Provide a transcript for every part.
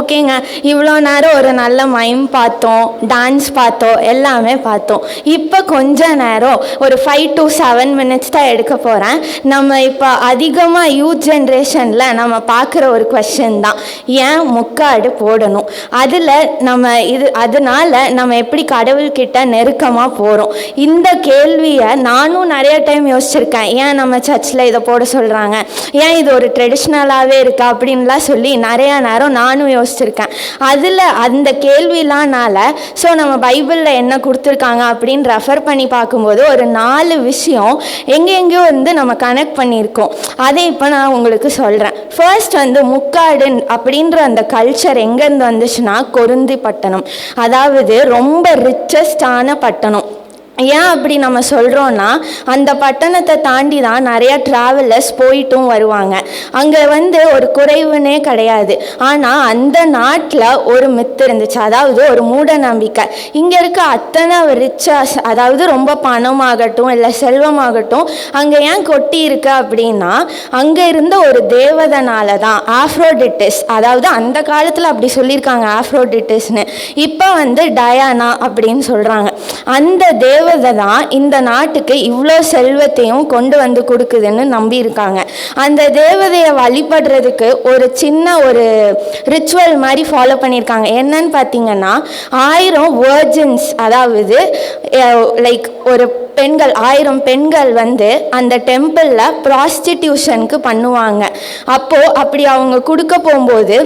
ஓகேங்க. இவ்வளோ நேரம் ஒரு நல்ல மைம் பார்த்தோம் டான்ஸ் பார்த்தோம் எல்லாமே பார்த்தோம். இப்போ கொஞ்ச நேரம் ஒரு ஃபைவ் டு செவன் மினிட்ஸ் தான் எடுக்க போகிறேன் நம்ம இப்போ அதிகமாக யூத் ஜென்ரேஷனில் நம்ம பார்க்குற ஒரு கொஷின் தான். ஏன் முக்காடு போடணும்? அதில் நம்ம இது அதனால நம்ம எப்படி கடவுள்கிட்ட நெருக்கமாக போகிறோம் இந்த கேள்வியை நானும் நிறைய டைம் யோசிச்சிருக்கேன். ஏன் நம்ம சர்ச்சில் இதை போட சொல்கிறாங்க ஏன் இது ஒரு ட்ரெடிஷ்னலாகவே இருக்கா அப்படின்லாம் சொல்லி நிறையா நேரம் நானும் யோசிச்சிருக்கேன். அதில் அந்த கேள்விலாம்னால ஸோ நம்ம பைபிளில் என்ன கொடுத்துருக்காங்க? அப்படின்னு ரெஃபர் பண்ணி பார்க்கும்போது ஒரு நாலு விஷயம் எங்கெங்கேயோ வந்து நம்ம கனெக்ட் பண்ணியிருக்கோம். அதை இப்போ நான் உங்களுக்கு சொல்கிறேன் ஃபர்ஸ்ட் வந்து முக்காடு அப்படின்ற அந்த கல்ச்சர் எங்கேருந்து வந்துச்சுன்னா கொருந்தி பட்டணம். அதாவது ரொம்ப ரிச்சஸ்டான பட்டணம். ஏன் அப்படி நம்ம சொல்கிறோன்னா அந்த பட்டணத்தை தாண்டி தான் நிறையா ட்ராவலர்ஸ் போயிட்டும் வருவாங்க. அங்கே வந்து ஒரு குறைவுனே கிடையாது. ஆனால் அந்த நாட்டில் ஒரு மித்து இருந்துச்சு. அதாவது ஒரு மூட நம்பிக்கை இங்கே இருக்க அத்தனை ரிச்சஸ் அதாவது ரொம்ப பணமாகட்டும் இல்லை செல்வமாகட்டும் அங்கே ஏன் கொட்டி இருக்கு அப்படின்னா அங்கே இருந்த ஒரு தேவதனால தான் ஆஃப்ரோடிட்டிஸ். அதாவது அந்த காலத்தில் அப்படி சொல்லியிருக்காங்க ஆஃப்ரோடிட்டிஸ்னு. இப்போ வந்து டயானா அப்படின்னு சொல்கிறாங்க அந்த தேவ தேவதை தான் இந்த நாட்டுக்கு இவ்வளோ செல்வத்தையும் கொண்டு வந்து கொடுக்குதுன்னு நம்பியிருக்காங்க. அந்த தேவதையை வழிபடுறதுக்கு ஒரு சின்ன ஒரு ரிச்சுவல் மாதிரி ஃபாலோ பண்ணியிருக்காங்க. என்னன்னு பார்த்தீங்கன்னா ஆயிரம் வேர்ஜின்ஸ் அதாவது லைக் ஒரு பெண்கள் ஆயிரம் பெண்கள் வந்து அந்த டெம்பிளில் ப்ராஸ்டிடியூஷனுக்கு பண்ணுவாங்க. அப்போது அப்படி அவங்க கொடுக்க போகும்போது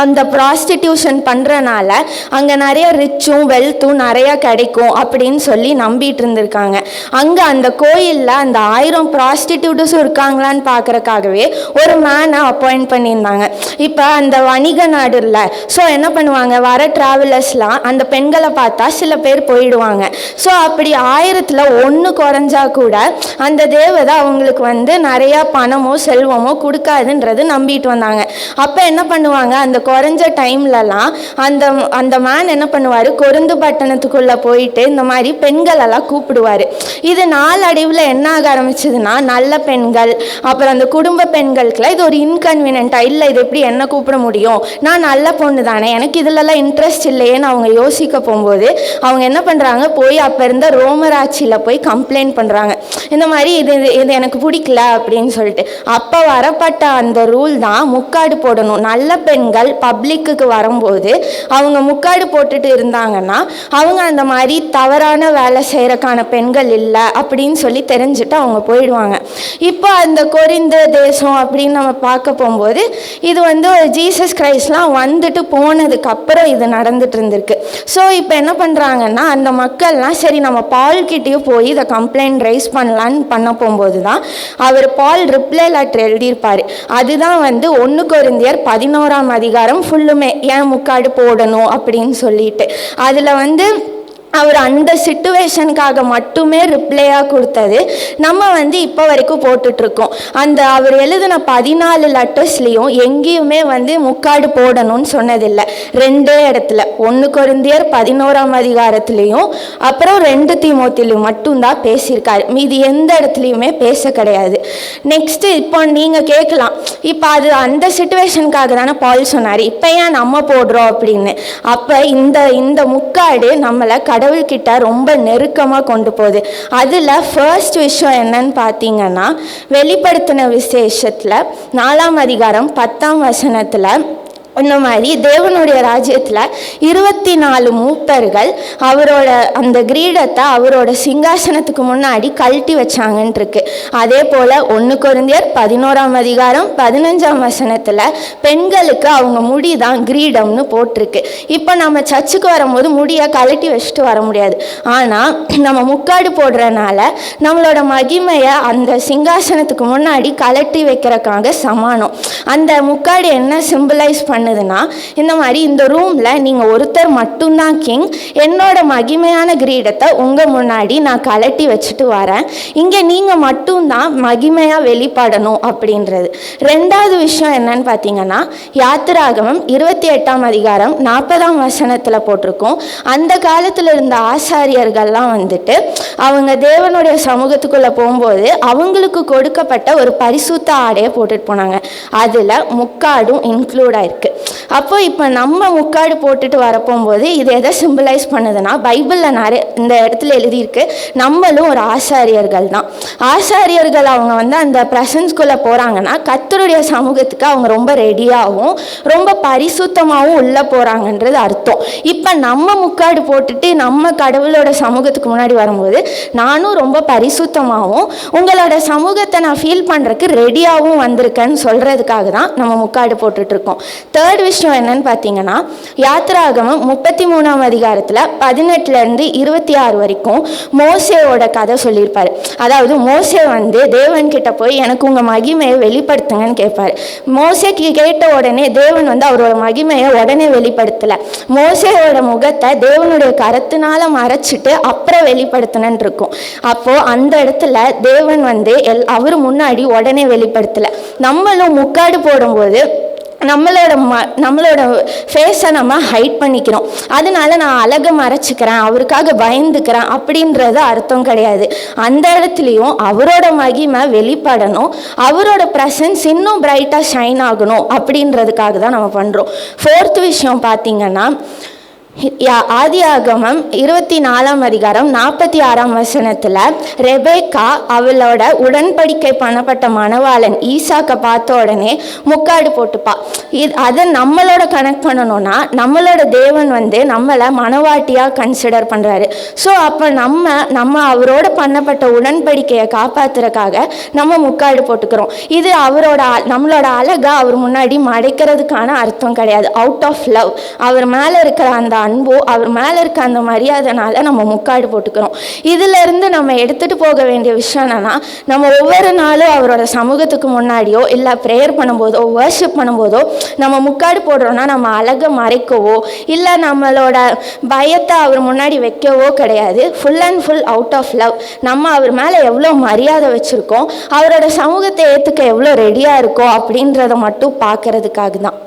அந்த ப்ராஸ்டிடியூஷன் பண்ணுறனால அங்கே நிறைய ரிச்சும் வெல்த்தும் நிறையா கிடைக்கும் அப்படின்னு சொல்லி நம்பிட்டு இருந்திருக்காங்க. அங்கே அந்த கோயிலில் அந்த ஆயிரம் ப்ராஸ்டிடியூட்ஸும் இருக்காங்களான்னு பார்க்குறக்காகவே ஒரு மேனை அப்பாயிண்ட் பண்ணியிருந்தாங்க. இப்போ அந்த வணிக நாடு இல்லை ஸோ என்ன பண்ணுவாங்க? வர ட்ராவலர்ஸ்லாம் அந்த பெண்களை பார்த்தா சில பேர் போயிடுவாங்க. ஸோ அப்படி ஆயிரத்தில் ஒன்று குறைஞ்சா கூட அந்த தேவதை அவங்களுக்கு வந்து நிறையா பணமோ செல்வமோ கொடுக்காதுன்றது நம்பிட்டு வந்தாங்க. அப்போ என்ன பண்ணுவாங்க? அந்த குறைஞ்ச டைம்லலாம் அந்த அந்த மேன் என்ன பண்ணுவார்? கொருந்து பட்டணத்துக்குள்ளே போயிட்டு இந்த மாதிரி பெண்களெல்லாம் கூப்பிடுவார். இது நாளடைவில் என்ன ஆக ஆரம்பிச்சதுன்னா நல்ல பெண்கள் அப்புறம் அந்த குடும்ப பெண்களுக்குலாம் இது ஒரு இன்கன்வீனியண்ட்டாக இல்லை இது எப்படி என்ன கூப்பிட முடியும்? நான் நல்ல பொண்ணு தானே எனக்கு இதிலலாம் இன்ட்ரெஸ்ட் இல்லையேன்னு அவங்க யோசிக்க போகும்போது அவங்க என்ன பண்ணுறாங்க போய் அப்போ இருந்த ரோமராட்சியில் போய் கம்ப்ளைண்ட் பண்ணுறாங்க இந்த மாதிரி இது இது- இது எனக்கு பிடிக்கல அப்படின்னு சொல்லிட்டு. அப்போ வரப்பட்ட அந்த ரூல் தான் முக்காடு போடணும். நல்ல பெண்கள் பப்ளிக்குக்கு வரும்போது அவங்க முக்காடு போட்டுட்டு இருந்தாங்கன்னா அவங்க அந்த மாதிரி தவறான வேலை செய்கிறக்கான பெண்கள் இல்லை அப்படின்னு சொல்லி தெரிஞ்சுட்டு அவங்க போயிடுவாங்க. இப்போ அந்த கொரிந்த தேசம் அப்படின்னு நம்ம பார்க்க போகும்போது இது வந்து ஒரு ஜீசஸ் கிரைஸ்ட்லாம் வந்துட்டு போனதுக்கப்புறம் இது நடந்துட்டு இருந்திருக்கு. ஸோ இப்போ என்ன பண்ணுறாங்கன்னா அந்த மக்கள்லாம் சரி நம்ம பால் கிட்டேயும் போய் இதை கம்ப்ளைண்ட் ரைஸ் பண்ணலான்னு பண்ண போகும்போது தான் அவர் பால் ரிப்ளை லெட்டர் எழுதியிருப்பார். அதுதான் வந்து ஒன்று கொரிந்தியர் பதினோராம் அதிகாரம் ஃபுல்லுமே ஏன் முக்காடு போடணும் அப்படின்னு சொல்லிட்டு. அதில் வந்து அவர் அந்த சுட்டுவேஷனுக்காக மட்டுமே ரிப்ளையாக கொடுத்தது நம்ம வந்து இப்போ வரைக்கும் போட்டுட்ருக்கோம். அந்த அவர் எழுதின பதினாலு லெட்டர்ஸ்லேயும் எங்கேயுமே வந்து முக்காடு போடணும்னு சொன்னதில்லை. ரெண்டே இடத்துல. ஒன்று குருந்தியர் பதினோராம் அதிகாரத்துலேயும் அப்புறம் ரெண்டு தீமோத்திலையும் மட்டும்தான் பேசியிருக்காரு. மீதி எந்த இடத்துலையுமே பேச கிடையாது. நெக்ஸ்ட்டு இப்போ நீங்கள் கேட்கலாம். இப்போ அது அந்த சுச்சுவேஷனுக்காக தானே பால் சொன்னார். இப்போ ஏன் நம்ம போடுறோம் அப்படின்னு? அப்போ இந்த இந்த முக்காடு நம்மளை கடவுள்கிட்ட ரொம்ப நெருக்கமாக கொண்டு போகுது. அதில் ஃபர்ஸ்ட் விஷயம் என்னன்னு பார்த்தீங்கன்னா வெளிப்படுத்தின விசேஷத்தில் நாலாம் அதிகாரம் பத்தாம் வசனத்தில் இந்த மாதிரி தேவனுடைய ராஜ்யத்தில் இருபத்தி நாலு மூப்பர்கள் அவரோட அந்த கிரீடத்தை அவரோட சிங்காசனத்துக்கு முன்னாடி கழட்டி வச்சாங்கன்ட்டு இருக்கு அதே போல் ஒன்று குருந்தியர் பதினோராம் அதிகாரம் பதினஞ்சாம் வசனத்தில் பெண்களுக்கு அவங்க முடி தான் கிரீடம்னு போட்டிருக்கு. இப்போ நம்ம சர்ச்சுக்கு வரும்போது முடியை கழட்டி வச்சுட்டு வர முடியாது. ஆனால் நம்ம முக்காடு போடுறனால நம்மளோட மகிமையை அந்த சிங்காசனத்துக்கு முன்னாடி கழட்டி வைக்கிறக்காக சமானம். அந்த முக்காடு என்ன சிம்பிளைஸ் பண்ணுதுன்னா இந்த மாதிரி இந்த ரூமில் நீங்கள் ஒருத்தர் மட்டும்தான் கிங் என்னோட மகிமையான கிரீடத்தை உங்கள் முன்னாடி நான் கழட்டி வச்சுட்டு வரேன். இங்கே நீங்கள் மட்டும்தான் மகிமையாக வெளிப்படணும் அப்படின்றது. ரெண்டாவது விஷயம் என்னன்னு பார்த்தீங்கன்னா யாத்திராகமம் இருபத்தி எட்டாம் அதிகாரம் நாற்பதாம் வசனத்தில் போட்டிருக்கோம். அந்த காலத்தில் இருந்த ஆசாரியர்கள்லாம் வந்துட்டு அவங்க தேவனுடைய சமூகத்துக்குள்ளே போகும்போது அவங்களுக்கு கொடுக்கப்பட்ட ஒரு பரிசுத்த ஆடையை போட்டுட்டு போனாங்க. அதில் முக்காடும் இன்க்ளூட் ஆயிருக்கு. அப்போ இப்போ நம்ம முக்காடு போட்டுட்டு வரப்போகும்போது இது எதை சிம்பிளைஸ் பண்ணுதுன்னா பைபிளில் நிறைய இந்த இடத்துல எழுதியிருக்கு நம்மளும் ஒரு ஆசாரியர்கள் தான் ஆசாரியர்கள் அவங்க வந்து அந்த ப்ரெசன்ஸ்குள்ளே போகிறாங்கன்னா கத்தருடைய சமூகத்துக்கு அவங்க ரொம்ப ரெடியாகவும் ரொம்ப பரிசுத்தமாகவும் உள்ளே போகிறாங்கன்றது அர்த்தம். இப்போ நம்ம முக்காடு போட்டுட்டு நம்ம கடவுளோட சமூகத்துக்கு முன்னாடி வரும்போது நானும் ரொம்ப பரிசுத்தமாகவும் உங்களோட சமூகத்தை நான் ஃபீல் பண்ணுறதுக்கு ரெடியாகவும் வந்திருக்கேன்னு சொல்கிறதுக்காக தான் நம்ம முக்காடு போட்டுட்ருக்கோம் தேர்ட் விஷயம் என்னன்னு பார்த்தீங்கன்னா யாத்ராகமம் முப்பத்தி மூணாம் அதிகாரத்தில் பதினெட்டுலேருந்து இருபத்தி ஆறு வரைக்கும் மோசேவோட கதை சொல்லியிருப்பார். அதாவது மோசே வந்து தேவன்கிட்ட போய் எனக்கு உங்கள் மகிமையை வெளிப்படுத்துங்கன்னு கேட்பார். மோசைக்கு கேட்ட உடனே தேவன் வந்து அவரோட மகிமையை உடனே வெளிப்படுத்தலை. மோசேயோட முகத்தை தேவனுடைய கரத்தினால மறைச்சிட்டு அப்புறம் வெளிப்படுத்தினன்னு இருக்கும். அப்போது அந்த இடத்துல தேவன் வந்து எல் அவர் முன்னாடி உடனே வெளிப்படுத்தலை. நம்மளும் முக்காடு போடும்போது நம்மளோட ம நம்மளோட ஃபேஸை நம்ம ஹைட் பண்ணிக்கிறோம். அதனால நான் அழகை மறைச்சிக்கிறேன் அவருக்காக பயந்துக்கிறேன் அப்படின்றது அர்த்தம் கிடையாது. அந்த இடத்துலையும் அவரோட மகிமை வெளிப்படணும். அவரோட ப்ரெசன்ஸ் இன்னும் பிரைட்டாக ஷைன் ஆகணும் அப்படின்றதுக்காக தான் நம்ம பண்ணுறோம் ஃபோர்த் விஷயம் பார்த்திங்கன்னா யா- ஆகமம் இருபத்தி நாலாம் அதிகாரம் நாற்பத்தி ஆறாம் வசனத்தில் ரெபேக்கா அவளோட உடன்படிக்கை பண்ணப்பட்ட மணவாளன் ஈசாக்கை பார்த்த உடனே முக்காடு போட்டுப்பா. இது அதை நம்மளோட கனெக்ட் பண்ணணும்னா நம்மளோட தேவன் வந்து நம்மளை மணவாட்டியாக கன்சிடர் பண்ணுறாரு ஸோ அப்போ நம்ம நம்ம அவரோட பண்ணப்பட்ட உடன்படிக்கையை காப்பாத்துறதுக்காக நம்ம முக்காடு போட்டுக்கிறோம். இது அவரோட அ- நம்மளோட அழகை அவர் முன்னாடி மடைக்கிறதுக்கான அர்த்தம் கிடையாது. அவுட் ஆஃப் லவ் அவர் மேலே இருக்கிற அந்த அன்போ அவர் மேலே இருக்க அந்த மரியாதைனால நம்ம முக்காடு போட்டுக்கிறோம். இதிலிருந்து நம்ம எடுத்துகிட்டு போக வேண்டிய விஷயம் என்னென்னா நம்ம ஒவ்வொரு நாளும் அவரோட சமூகத்துக்கு முன்னாடியோ இல்லை ப்ரேயர் பண்ணும்போதோ வர்ஷிப் பண்ணும்போதோ நம்ம முக்காடு போடுறோன்னா நம்ம அழகை மறைக்கவோ இல்லை நம்மளோட பயத்தை அவர் முன்னாடி வைக்கவோ கிடையாது. Full and full out of love நம்ம அவர் மேலே எவ்வளோ மரியாதை வச்சுருக்கோம் அவரோட சமூகத்தை ஏற்றுக்க எவ்வளோ ரெடியாக இருக்கோ அப்படின்றத மட்டும் பார்க்கறதுக்காக தான்